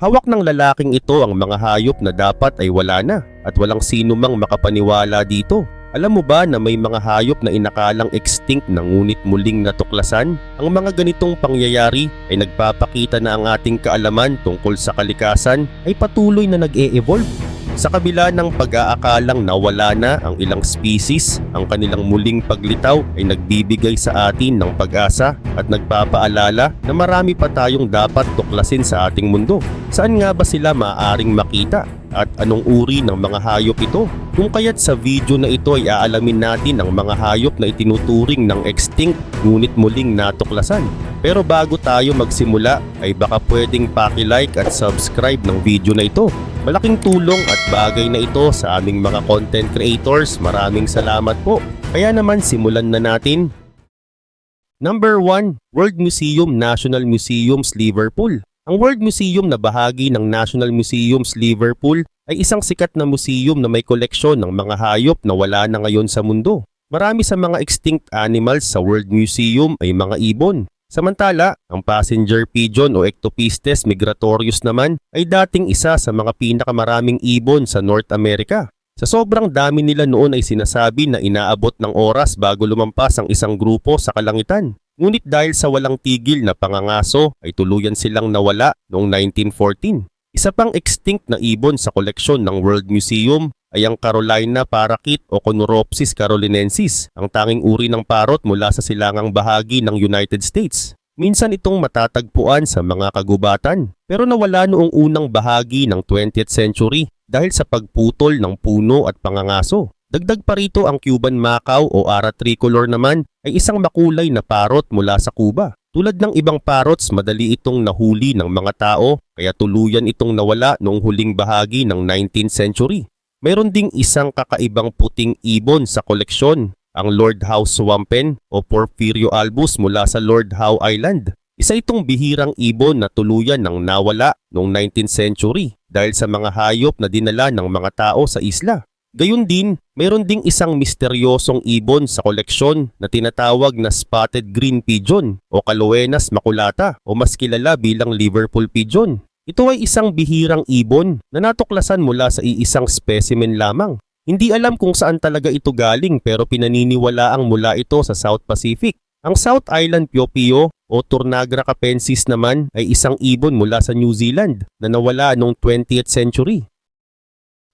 Hawak ng lalaking ito ang mga hayop na dapat ay wala na at walang sino mang makapaniwala dito. Alam mo ba na may mga hayop na inakalang extinct na ngunit muling natuklasan? Ang mga ganitong pangyayari ay nagpapakita na ang ating kaalaman tungkol sa kalikasan ay patuloy na nag-e-evolve. Sa kabila ng pag-aakalang nawala na ang ilang species, ang kanilang muling paglitaw ay nagbibigay sa atin ng pag-asa at nagpapaalala na marami pa tayong dapat tuklasin sa ating mundo. Saan nga ba sila maaaring makita? At anong uri ng mga hayop ito? Kung kaya't sa video na ito ay aalamin natin ang mga hayop na itinuturing ng extinct ngunit muling natuklasan. Pero bago tayo magsimula ay baka pwedeng paki-like at subscribe ng video na ito. Malaking tulong at bagay na ito sa aming mga content creators. Maraming salamat po. Kaya naman simulan na natin. Number 1, World Museum National Museums Liverpool. Ang World Museum na bahagi ng National Museums Liverpool ay isang sikat na museum na may koleksyon ng mga hayop na wala na ngayon sa mundo. Marami sa mga extinct animals sa World Museum ay mga ibon. Samantala, ang passenger pigeon o Ectopistes migratorius naman ay dating isa sa mga pinakamaraming ibon sa North America. Sa sobrang dami nila noon ay sinasabi na inaabot ng oras bago lumampas ang isang grupo sa kalangitan. Ngunit dahil sa walang tigil na pangangaso ay tuluyan silang nawala noong 1914. Isa pang extinct na ibon sa koleksyon ng World Museum ay ang Carolina parakeet o Conuropsis carolinensis, ang tanging uri ng parot mula sa silangang bahagi ng United States. Minsan itong matatagpuan sa mga kagubatan pero nawala noong unang bahagi ng 20th century dahil sa pagputol ng puno at pangangaso. Dagdag pa rito ang Cuban macaw o ara tricolor naman ay isang makulay na parot mula sa Cuba. Tulad ng ibang parots, madali itong nahuli ng mga tao kaya tuluyan itong nawala noong huling bahagi ng 19th century. Mayroon ding isang kakaibang puting ibon sa koleksyon, ang Lord Howe Swampen o Porphyrio albus mula sa Lord Howe Island. Isa itong bihirang ibon na tuluyan ng nawala noong 19th century dahil sa mga hayop na dinala ng mga tao sa isla. Gayun din, mayroon ding isang misteryosong ibon sa koleksyon na tinatawag na spotted green pigeon o Caloenas maculata o mas kilala bilang Liverpool pigeon. Ito ay isang bihirang ibon na natuklasan mula sa iisang specimen lamang. Hindi alam kung saan talaga ito galing pero pinaniniwalaang mula ito sa South Pacific. Ang South Island Piopio o Turnagra capensis naman ay isang ibon mula sa New Zealand na nawala noong 20th century.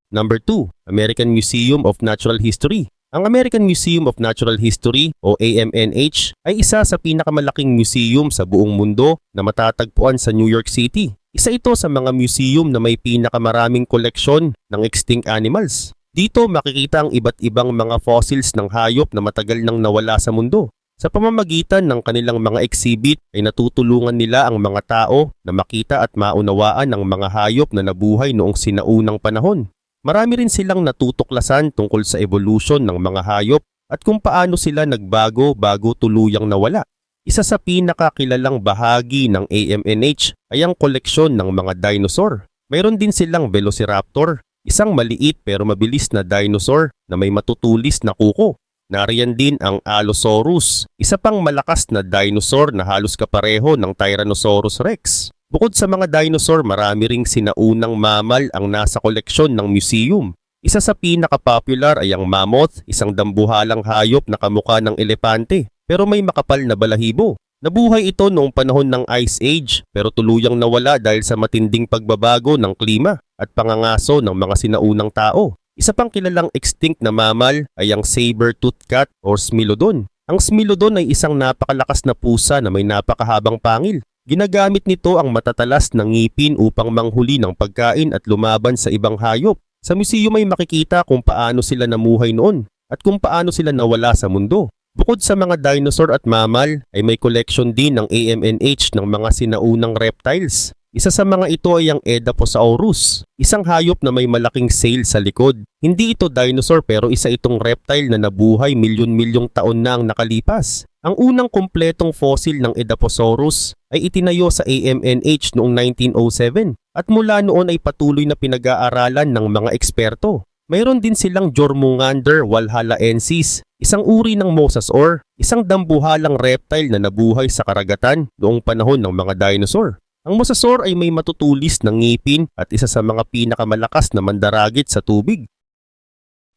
Number 2, American Museum of Natural History. Ang American Museum of Natural History o AMNH ay isa sa pinakamalaking museum sa buong mundo na matatagpuan sa New York City. Isa ito sa mga museum na may pinakamaraming koleksyon ng extinct animals. Dito makikita ang iba't ibang mga fossils ng hayop na matagal nang nawala sa mundo. Sa pamamagitan ng kanilang mga exhibit ay natutulungan nila ang mga tao na makita at maunawaan ang mga hayop na nabuhay noong sinaunang panahon. Marami rin silang natutuklasan tungkol sa evolution ng mga hayop at kung paano sila nagbago bago tuluyang nawala. Isa sa pinakakilalang bahagi ng AMNH ay ang koleksyon ng mga dinosaur. Mayroon din silang Velociraptor, isang maliit pero mabilis na dinosaur na may matutulis na kuko. Nariyan din ang Allosaurus, isa pang malakas na dinosaur na halos kapareho ng Tyrannosaurus rex. Bukod sa mga dinosaur, marami ring sinaunang mamal ang nasa koleksyon ng museum. Isa sa pinaka-popular ay ang mammoth, isang dambuhalang hayop na kamukha ng elepante pero may makapal na balahibo. Nabuhay ito noong panahon ng Ice Age pero tuluyang nawala dahil sa matinding pagbabago ng klima at pangangaso ng mga sinaunang tao. Isa pang kilalang extinct na mammal ay ang saber-tooth cat or Smilodon. Ang Smilodon ay isang napakalakas na pusa na may napakahabang pangil. Ginagamit nito ang matatalas na ngipin upang manghuli ng pagkain at lumaban sa ibang hayop. Sa museum ay makikita kung paano sila namuhay noon at kung paano sila nawala sa mundo. Bukod sa mga dinosaur at mammal, ay may collection din ng AMNH ng mga sinaunang reptiles. Isa sa mga ito ay ang Edaphosaurus, isang hayop na may malaking sail sa likod. Hindi ito dinosaur pero isa itong reptile na nabuhay milyon-milyong taon na ang nakalipas. Ang unang kumpletong fossil ng Edaphosaurus ay itinayo sa AMNH noong 1907 at mula noon ay patuloy na pinag-aaralan ng mga eksperto. Mayroon din silang Jormungander walhalaensis, isang uri ng mosasaur, isang dambuhalang reptile na nabuhay sa karagatan noong panahon ng mga dinosaur. Ang mosasaur ay may matutulis na ngipin at isa sa mga pinakamalakas na mandaragit sa tubig.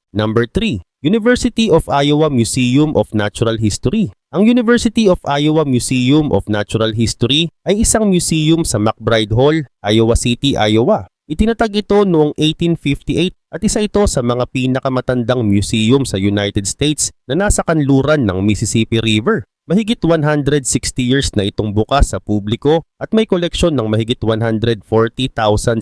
Number 3. University of Iowa Museum of Natural History. Ang University of Iowa Museum of Natural History ay isang museum sa McBride Hall, Iowa City, Iowa. Itinatag ito noong 1858 at isa ito sa mga pinakamatandang museum sa United States na nasa kanluran ng Mississippi River. Mahigit 160 years na itong bukas sa publiko at may koleksyon ng mahigit 140,000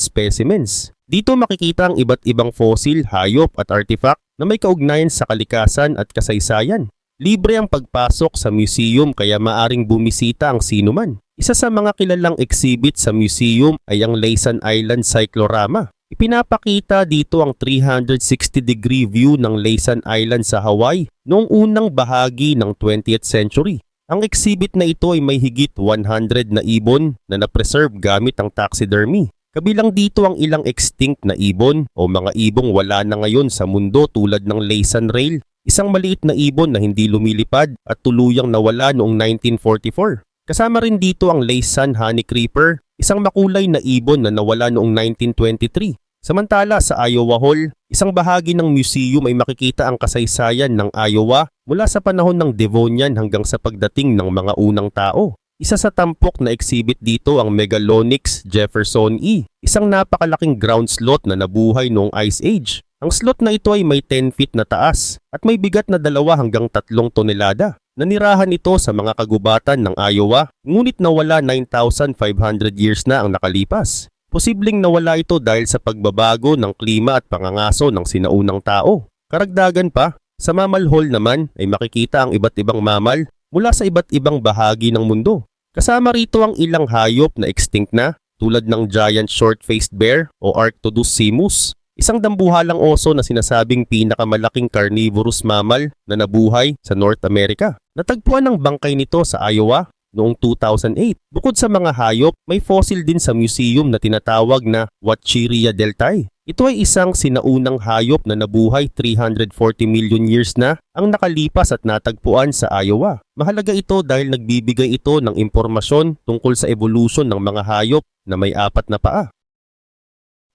specimens. Dito makikita ang iba't ibang fossil, hayop at artifact na may kaugnayan sa kalikasan at kasaysayan. Libre ang pagpasok sa museum kaya maaring bumisita ang sinuman. Isa sa mga kilalang exhibit sa museum ay ang Laysan Island Cyclorama. Ipinapakita dito ang 360-degree view ng Laysan Island sa Hawaii noong unang bahagi ng 20th century. Ang exhibit na ito ay may higit 100 na ibon na na-preserve gamit ang taxidermy. Kabilang dito ang ilang extinct na ibon o mga ibong wala na ngayon sa mundo tulad ng Laysan Rail, isang maliit na ibon na hindi lumilipad at tuluyang nawala noong 1944. Kasama rin dito ang Laysan Honey Creeper, isang makulay na ibon na nawala noong 1923. Samantala sa Iowa Hall, isang bahagi ng museum ay makikita ang kasaysayan ng Iowa mula sa panahon ng Devonian hanggang sa pagdating ng mga unang tao. Isa sa tampok na exhibit dito ang Megalonyx Jefferson E, isang napakalaking ground slot na nabuhay noong Ice Age. Ang slot na ito ay may 10 feet na taas at may bigat na dalawa hanggang tatlong tonelada. Nanirahan ito sa mga kagubatan ng Iowa, ngunit nawala 9,500 years na ang nakalipas. Posibleng nawala ito dahil sa pagbabago ng klima at pangangaso ng sinaunang tao. Karagdagan pa, sa Mammal Hall naman ay makikita ang iba't ibang mamal mula sa iba't ibang bahagi ng mundo. Kasama rito ang ilang hayop na extinct na tulad ng giant short-faced bear o Arctodus simus, isang dambuhalang oso na sinasabing pinakamalaking carnivorous mammal na nabuhay sa North America. Natagpuan ang bangkay nito sa Iowa noong 2008. Bukod sa mga hayop, may fossil din sa museum na tinatawag na Wachiria deltae. Ito ay isang sinaunang hayop na nabuhay 340 million years na ang nakalipas at natagpuan sa Iowa. Mahalaga ito dahil nagbibigay ito ng impormasyon tungkol sa evolution ng mga hayop na may apat na paa.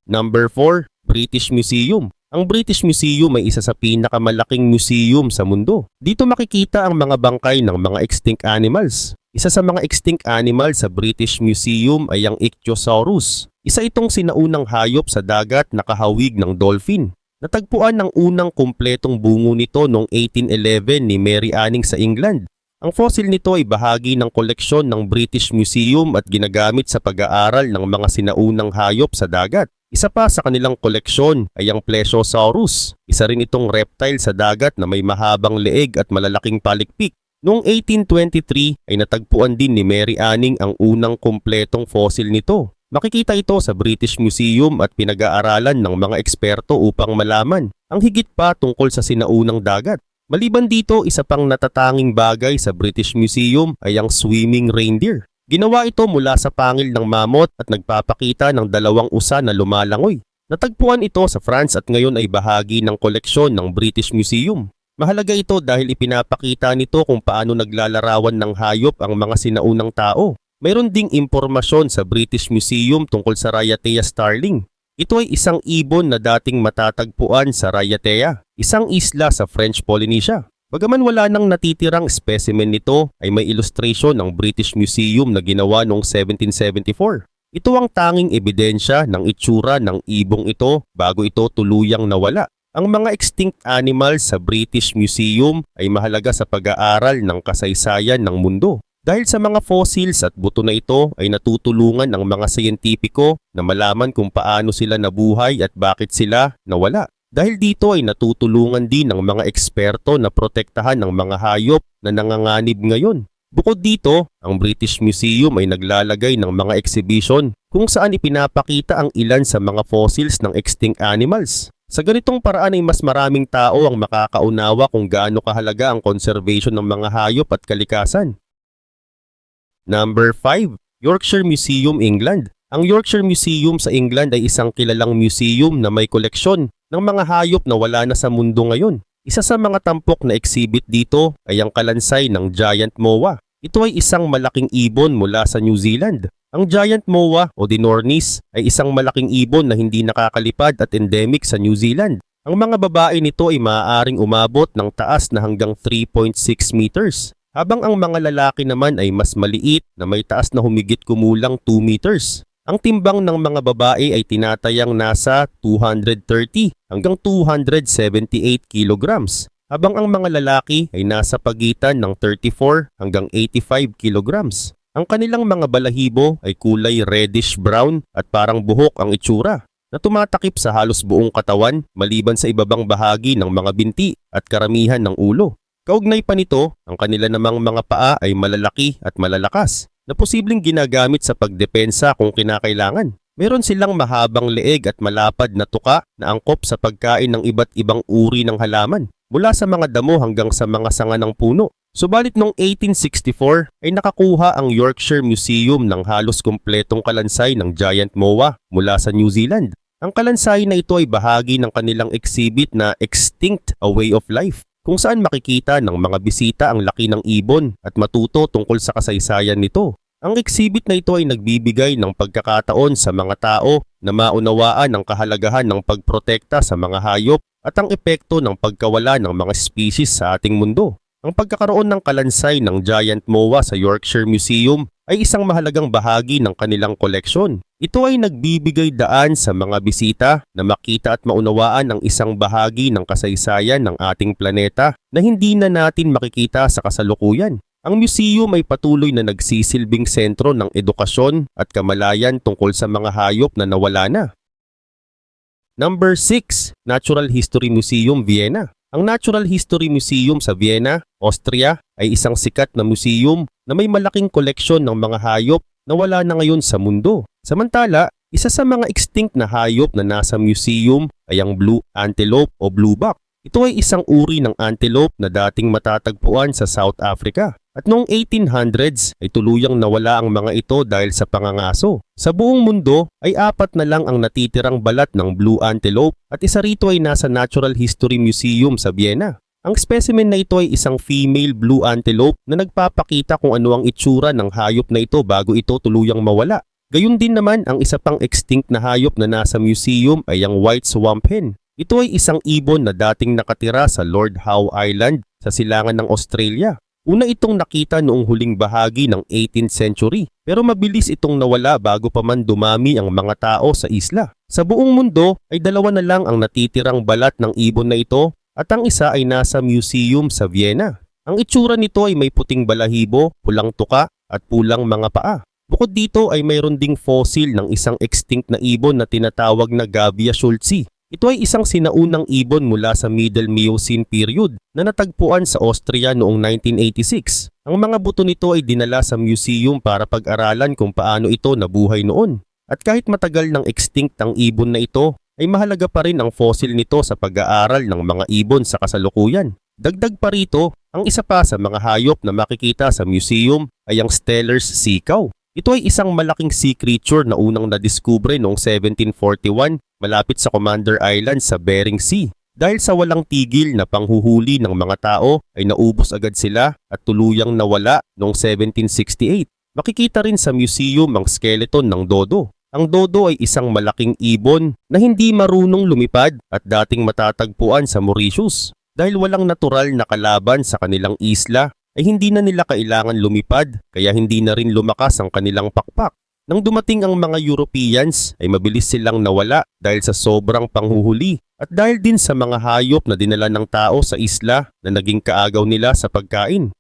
Number 4, British Museum. Ang British Museum ay isa sa pinakamalaking museum sa mundo. Dito makikita ang mga bangkay ng mga extinct animals. Isa sa mga extinct animal sa British Museum ay ang Ichthyosaurus. Isa itong sinaunang hayop sa dagat na kahawig ng dolphin. Natagpuan ng unang kumpletong bungo nito noong 1811 ni Mary Anning sa England. Ang fossil nito ay bahagi ng koleksyon ng British Museum at ginagamit sa pag-aaral ng mga sinaunang hayop sa dagat. Isa pa sa kanilang koleksyon ay ang Plesiosaurus. Isa rin itong reptile sa dagat na may mahabang leeg at malalaking palikpik. Noong 1823 ay natagpuan din ni Mary Anning ang unang kumpletong fossil nito. Makikita ito sa British Museum at pinag-aaralan ng mga eksperto upang malaman ang higit pa tungkol sa sinaunang dagat. Maliban dito, isa pang natatanging bagay sa British Museum ay ang swimming reindeer. Ginawa ito mula sa pangil ng mammoth at nagpapakita ng dalawang usa na lumalangoy. Natagpuan ito sa France at ngayon ay bahagi ng koleksyon ng British Museum. Mahalaga ito dahil ipinapakita nito kung paano naglalarawan ng hayop ang mga sinaunang tao. Mayroon ding impormasyon sa British Museum tungkol sa Raiatea starling. Ito ay isang ibon na dating matatagpuan sa Raiatea, isang isla sa French Polynesia. Bagaman wala nang natitirang specimen nito ay may illustration ng British Museum na ginawa noong 1774. Ito ang tanging ebidensya ng itsura ng ibong ito bago ito tuluyang nawala. Ang mga extinct animals sa British Museum ay mahalaga sa pag-aaral ng kasaysayan ng mundo. Dahil sa mga fossils at buto na ito ay natutulungan ang mga siyentipiko na malaman kung paano sila nabuhay at bakit sila nawala. Dahil dito ay natutulungan din ng mga eksperto na protektahan ng mga hayop na nanganganib ngayon. Bukod dito, ang British Museum ay naglalagay ng mga exhibition kung saan ipinapakita ang ilan sa mga fossils ng extinct animals. Sa ganitong paraan ay mas maraming tao ang makakaunawa kung gaano kahalaga ang conservation ng mga hayop at kalikasan. Number 5, Yorkshire Museum, England. Ang Yorkshire Museum sa England ay isang kilalang museum na may koleksyon ng mga hayop na wala na sa mundo ngayon. Isa sa mga tampok na exhibit dito ay ang kalansay ng giant moa. Ito ay isang malaking ibon mula sa New Zealand. Ang giant moa o dinornis ay isang malaking ibon na hindi nakakalipad at endemic sa New Zealand. Ang mga babae nito ay maaaring umabot ng taas na hanggang 3.6 meters, habang ang mga lalaki naman ay mas maliit na may taas na humigit kumulang 2 meters. Ang timbang ng mga babae ay tinatayang nasa 230 hanggang 278 kilograms, habang ang mga lalaki ay nasa pagitan ng 34 hanggang 85 kilograms. Ang kanilang mga balahibo ay kulay reddish brown at parang buhok ang itsura na tumatakip sa halos buong katawan maliban sa ibabang bahagi ng mga binti at karamihan ng ulo. Kaugnay pa nito, ang kanila namang mga paa ay malalaki at malalakas na posibleng ginagamit sa pagdepensa kung kinakailangan. Meron silang mahabang leeg at malapad na tuka na angkop sa pagkain ng iba't ibang uri ng halaman mula sa mga damo hanggang sa mga sanga ng puno. Subalit noong 1864 ay nakakuha ang Yorkshire Museum ng halos kumpletong kalansay ng giant moa mula sa New Zealand. Ang kalansay na ito ay bahagi ng kanilang exhibit na Extinct A Way of Life kung saan makikita ng mga bisita ang laki ng ibon at matuto tungkol sa kasaysayan nito. Ang exhibit na ito ay nagbibigay ng pagkakataon sa mga tao na maunawaan ang kahalagahan ng pagprotekta sa mga hayop at ang epekto ng pagkawala ng mga species sa ating mundo. Ang pagkakaroon ng kalansay ng giant moa sa Yorkshire Museum ay isang mahalagang bahagi ng kanilang koleksyon. Ito ay nagbibigay daan sa mga bisita na makita at maunawaan ang isang bahagi ng kasaysayan ng ating planeta na hindi na natin makikita sa kasalukuyan. Ang museum ay patuloy na nagsisilbing sentro ng edukasyon at kamalayan tungkol sa mga hayop na nawala na. Number 6, Natural History Museum, Vienna. Ang Natural History Museum sa Vienna, Austria ay isang sikat na museum na may malaking koleksyon ng mga hayop na wala na ngayon sa mundo. Samantala, isa sa mga extinct na hayop na nasa museum ay ang blue antelope o blueback. Ito ay isang uri ng antelope na dating matatagpuan sa South Africa. At noong 1800s ay tuluyang nawala ang mga ito dahil sa pangangaso. Sa buong mundo ay apat na lang ang natitirang balat ng blue antelope at isa rito ay nasa Natural History Museum sa Vienna. Ang specimen na ito ay isang female blue antelope na nagpapakita kung ano ang itsura ng hayop na ito bago ito tuluyang mawala. Gayun din naman ang isa pang extinct na hayop na nasa museum ay ang white swamp hen. Ito ay isang ibon na dating nakatira sa Lord Howe Island sa silangan ng Australia. Una itong nakita noong huling bahagi ng 18th century pero mabilis itong nawala bago pa man dumami ang mga tao sa isla. Sa buong mundo ay dalawa na lang ang natitirang balat ng ibon na ito at ang isa ay nasa museum sa Vienna. Ang itsura nito ay may puting balahibo, pulang tuka at pulang mga paa. Bukod dito ay mayroon ding fossil ng isang extinct na ibon na tinatawag na Gavia schultzi ito ay isang sinaunang ibon mula sa Middle Miocene period na natagpuan sa Austria noong 1986. Ang mga buto nito ay dinala sa museum para pag-aralan kung paano ito nabuhay noon. At kahit matagal ng extinct ang ibon na ito, ay mahalaga pa rin ang fossil nito sa pag-aaral ng mga ibon sa kasalukuyan. Dagdag pa rito, ang isa pa sa mga hayop na makikita sa museum ay ang Steller's sea cow. Ito ay isang malaking sea creature na unang nadiskubre noong 1741 malapit sa Commander Island sa Bering Sea. Dahil sa walang tigil na panghuhuli ng mga tao ay naubos agad sila at tuluyang nawala noong 1768. Makikita rin sa museum ang skeleton ng dodo. Ang dodo ay isang malaking ibon na hindi marunong lumipad at dating matatagpuan sa Mauritius. Dahil walang natural na kalaban sa kanilang isla ay hindi na nila kailangan lumipad kaya hindi na rin lumakas ang kanilang pakpak. Nang dumating ang mga Europeans ay mabilis silang nawala dahil sa sobrang panghuhuli at dahil din sa mga hayop na dinala ng tao sa isla na naging kaagaw nila sa pagkain.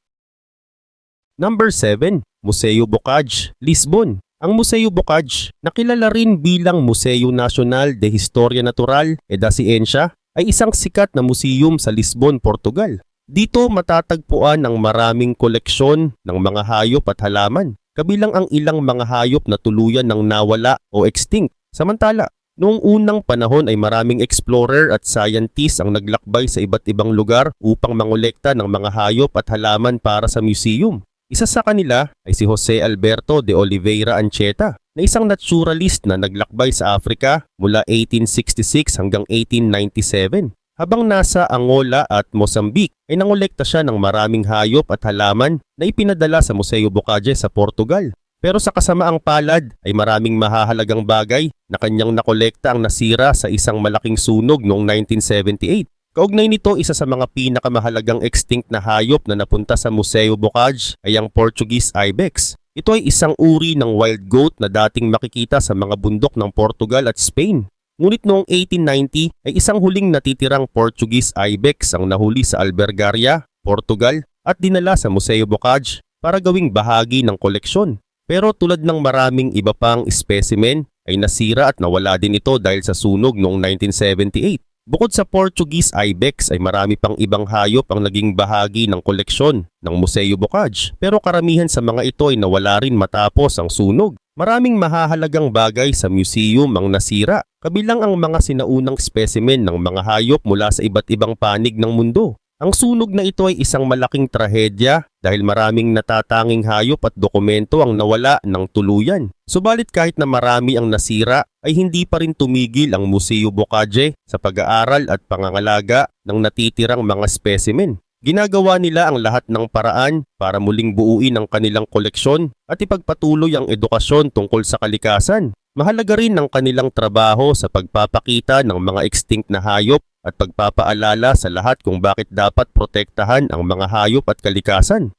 Number 7. Museo Bocage, Lisbon. Ang Museo Bocage, nakilala rin bilang Museo Nacional de Historia Natural e da Ciencia, ay isang sikat na museum sa Lisbon, Portugal. Dito matatagpuan ang maraming koleksyon ng mga hayop at halaman, kabilang ang ilang mga hayop na tuluyan ng nawala o extinct. Samantala, noong unang panahon ay maraming explorer at scientist ang naglakbay sa iba't ibang lugar upang mangolekta ng mga hayop at halaman para sa museum. Isa sa kanila ay si Jose Alberto de Oliveira Ancheta na isang naturalist na naglakbay sa Africa mula 1866 hanggang 1897. Habang nasa Angola at Mozambique ay nangolekta siya ng maraming hayop at halaman na ipinadala sa Museo Bocage sa Portugal. Pero sa kasamaang palad ay maraming mahahalagang bagay na kanyang nakolekta ang nasira sa isang malaking sunog noong 1978. Kaugnay nito, isa sa mga pinakamahalagang extinct na hayop na napunta sa Museo Bocage ay ang Portuguese ibex. Ito ay isang uri ng wild goat na dating makikita sa mga bundok ng Portugal at Spain. Ngunit noong 1890 ay isang huling natitirang Portuguese ibex ang nahuli sa Albergaria, Portugal at dinala sa Museo Bocage para gawing bahagi ng koleksyon. Pero tulad ng maraming iba pang specimen ay nasira at nawala din ito dahil sa sunog noong 1978. Bukod sa Portuguese ibex ay marami pang ibang hayop ang naging bahagi ng koleksyon ng Museo Bocage pero karamihan sa mga ito ay nawala rin matapos ang sunog. Maraming mahahalagang bagay sa museum ang nasira, kabilang ang mga sinaunang specimen ng mga hayop mula sa iba't ibang panig ng mundo. Ang sunog na ito ay isang malaking trahedya dahil maraming natatanging hayop at dokumento ang nawala ng tuluyan. Subalit kahit na marami ang nasira ay hindi pa rin tumigil ang Museo Bocage sa pag-aaral at pangangalaga ng natitirang mga specimen. Ginagawa nila ang lahat ng paraan para muling buuin ang kanilang koleksyon at ipagpatuloy ang edukasyon tungkol sa kalikasan. Mahalaga rin ang kanilang trabaho sa pagpapakita ng mga extinct na hayop at pagpapaalala sa lahat kung bakit dapat protektahan ang mga hayop at kalikasan.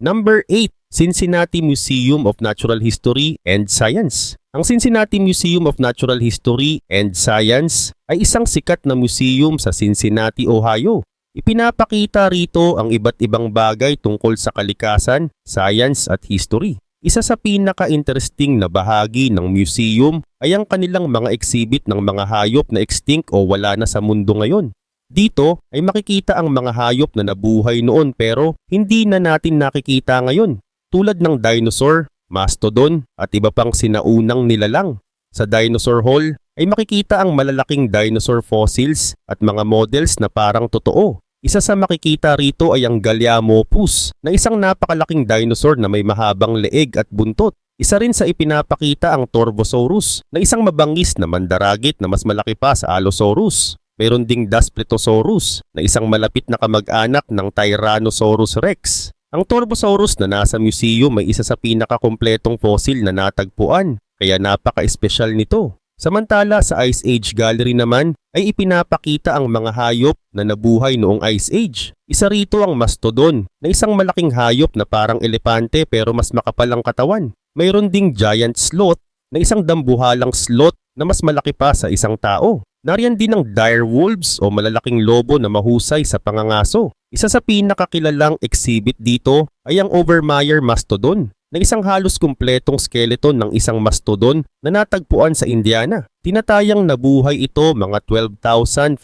Number 8. Cincinnati Museum of Natural History and Science. Ang Cincinnati Museum of Natural History and Science ay isang sikat na museum sa Cincinnati, Ohio. Ipinapakita rito ang iba't ibang bagay tungkol sa kalikasan, science at history. Isa sa pinaka-interesting na bahagi ng museum ay ang kanilang mga exhibit ng mga hayop na extinct o wala na sa mundo ngayon. Dito ay makikita ang mga hayop na nabuhay noon pero hindi na natin nakikita ngayon tulad ng dinosaur, mastodon at iba pang sinaunang nilalang. Sa Dinosaur Hall ay makikita ang malalaking dinosaur fossils at mga models na parang totoo. Isa sa makikita rito ay ang Galiamopus na isang napakalaking dinosaur na may mahabang leeg at buntot. Isa rin sa ipinapakita ang Torvosaurus na isang mabangis na mandaragit na mas malaki pa sa Allosaurus. Mayroon ding Daspletosaurus na isang malapit na kamag-anak ng Tyrannosaurus rex. Ang Torvosaurus na nasa museum ay isa sa pinakakompletong fossil na natagpuan, kaya napaka-espesyal nito. Samantala sa Ice Age Gallery naman ay ipinapakita ang mga hayop na nabuhay noong Ice Age. Isa rito ang mastodon na isang malaking hayop na parang elepante pero mas makapal ang katawan. Mayroon ding giant sloth na isang dambuhalang sloth na mas malaki pa sa isang tao. Nariyan din ang dire wolves o malalaking lobo na mahusay sa pangangaso. Isa sa pinakakilalang exhibit dito ay ang Overmeyer Mastodon na isang halos kumpletong skeleton ng isang mastodon na natagpuan sa Indiana. Tinatayang nabuhay ito mga 12,500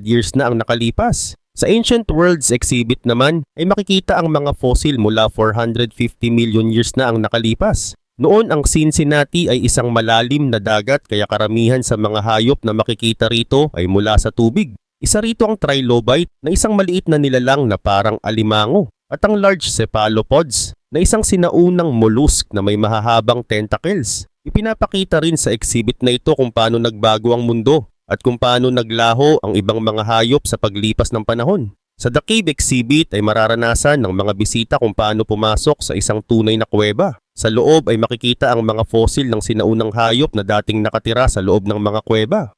years na ang nakalipas. Sa Ancient Worlds exhibit naman ay makikita ang mga fossil mula 450 million years na ang nakalipas. Noon ang Cincinnati ay isang malalim na dagat kaya karamihan sa mga hayop na makikita rito ay mula sa tubig. Isa rito ang trilobite na isang maliit na nilalang na parang alimango at ang large cephalopods na isang sinaunang mollusk na may mahahabang tentacles. Ipinapakita rin sa exhibit na ito kung paano nagbago ang mundo at kung paano naglaho ang ibang mga hayop sa paglipas ng panahon. Sa The Cave Exhibit ay mararanasan ng mga bisita kung paano pumasok sa isang tunay na kuweba. Sa loob ay makikita ang mga fossil ng sinaunang hayop na dating nakatira sa loob ng mga kuweba.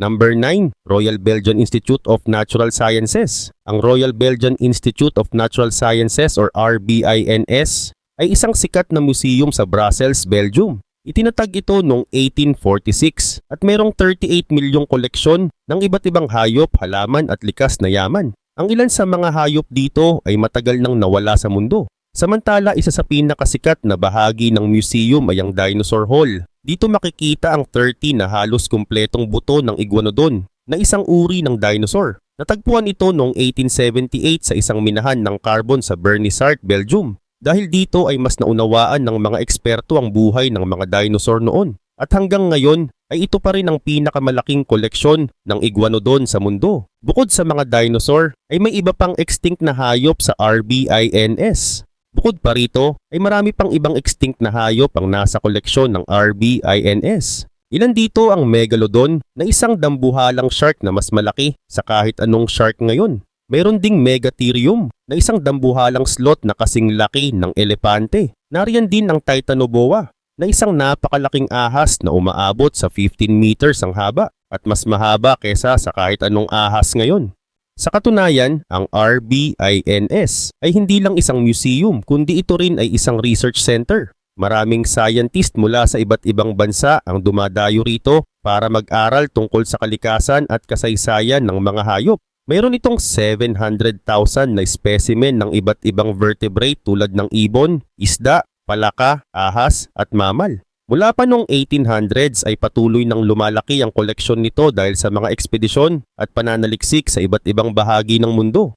Number 9, Royal Belgian Institute of Natural Sciences. Ang Royal Belgian Institute of Natural Sciences or RBINS ay isang sikat na museum sa Brussels, Belgium. Itinatag ito noong 1846 at mayroong 38 milyong koleksyon ng iba't ibang hayop, halaman at likas na yaman. Ang ilan sa mga hayop dito ay matagal nang nawala sa mundo. Samantala, isa sa pinakasikat na bahagi ng museum ay ang Dinosaur Hall. Dito makikita ang 30 na halos kumpletong buto ng iguanodon na isang uri ng dinosaur. Natagpuan ito noong 1878 sa isang minahan ng carbon sa Bernissart, Belgium. Dahil dito ay mas naunawaan ng mga eksperto ang buhay ng mga dinosaur noon. At hanggang ngayon ay ito pa rin ang pinakamalaking koleksyon ng iguanodon sa mundo. Bukod sa mga dinosaur ay may iba pang extinct na hayop sa RBINS. Bukod pa rito ay marami pang ibang extinct na hayop ang nasa koleksyon ng RBINS. Ilan dito ang megalodon na isang dambuhalang shark na mas malaki sa kahit anong shark ngayon. Meron ding megatherium na isang dambuhalang slot na kasing laki ng elepante. Nariyan din ang titanoboa na isang napakalaking ahas na umaabot sa 15 meters ang haba at mas mahaba kesa sa kahit anong ahas ngayon. Sa katunayan, ang RBINS ay hindi lang isang museum kundi ito rin ay isang research center. Maraming scientist mula sa iba't ibang bansa ang dumadayo rito para mag-aral tungkol sa kalikasan at kasaysayan ng mga hayop. Mayroon itong 700,000 na specimen ng iba't ibang vertebrate tulad ng ibon, isda, palaka, ahas at mamal. Mula pa noong 1800s ay patuloy nang lumalaki ang koleksyon nito dahil sa mga ekspedisyon at pananaliksik sa iba't ibang bahagi ng mundo.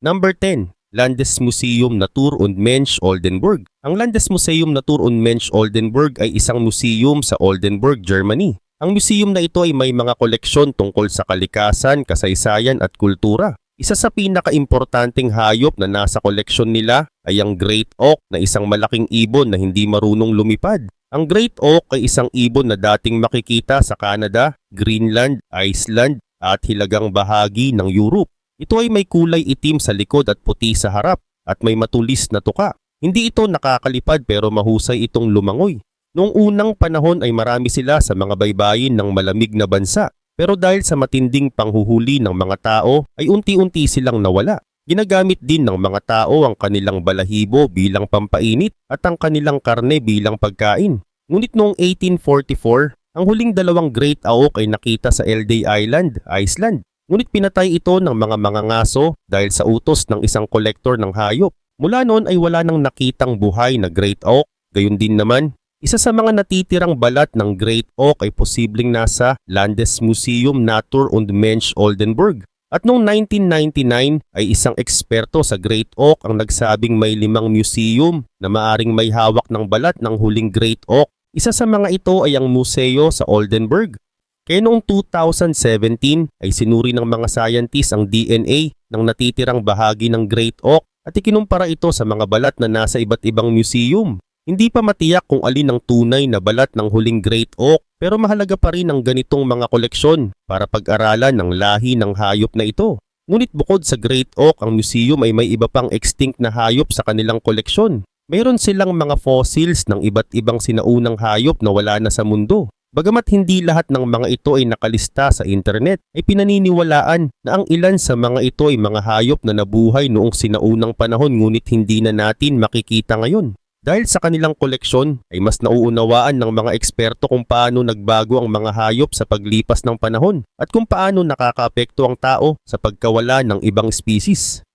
Number 10. Landesmuseum Natur und Mensch Oldenburg. Ang Landesmuseum Natur und Mensch Oldenburg ay isang museum sa Oldenburg, Germany. Ang museum na ito ay may mga koleksyon tungkol sa kalikasan, kasaysayan at kultura. Isa sa pinakaimportanteng hayop na nasa koleksyon nila ay ang Great Auk na isang malaking ibon na hindi marunong lumipad. Ang Great Auk ay isang ibon na dating makikita sa Canada, Greenland, Iceland at hilagang bahagi ng Europe. Ito ay may kulay itim sa likod at puti sa harap at may matulis na tuka. Hindi ito nakakalipad pero mahusay itong lumangoy. Noong unang panahon ay marami sila sa mga baybayin ng malamig na bansa pero dahil sa matinding panghuhuli ng mga tao ay unti-unti silang nawala. Ginagamit din ng mga tao ang kanilang balahibo bilang pampainit at ang kanilang karne bilang pagkain. Ngunit noong 1844, ang huling dalawang Great Auk ay nakita sa Elday Island, Iceland. Ngunit pinatay ito ng mga mangangaso dahil sa utos ng isang kolektor ng hayop. Mula noon ay wala nang nakitang buhay na Great Auk. Gayun din naman, isa sa mga natitirang balat ng Great Auk ay posibleng nasa Landesmuseum Natur und Mensch Oldenburg. At noong 1999 ay isang eksperto sa Great Auk ang nagsabing may limang museum na maaring may hawak ng balat ng huling Great Auk. Isa sa mga ito ay ang museo sa Oldenburg. Kaya noong 2017 ay sinuri ng mga scientists ang DNA ng natitirang bahagi ng Great Auk at ikinumpara ito sa mga balat na nasa iba't ibang museum. Hindi pa matiyak kung alin ang tunay na balat ng huling Great Oak pero mahalaga pa rin ang ganitong mga koleksyon para pag-aralan ng lahi ng hayop na ito. Ngunit bukod sa Great Oak, ang museum ay may iba pang extinct na hayop sa kanilang koleksyon. Mayroon silang mga fossils ng iba't ibang sinaunang hayop na wala na sa mundo. Bagamat hindi lahat ng mga ito ay nakalista sa internet, ay pinaniniwalaan na ang ilan sa mga ito ay mga hayop na nabuhay noong sinaunang panahon ngunit hindi na natin makikita ngayon. Dahil sa kanilang koleksyon ay mas nauunawaan ng mga eksperto kung paano nagbago ang mga hayop sa paglipas ng panahon at kung paano nakakaapekto ang tao sa pagkawala ng ibang species.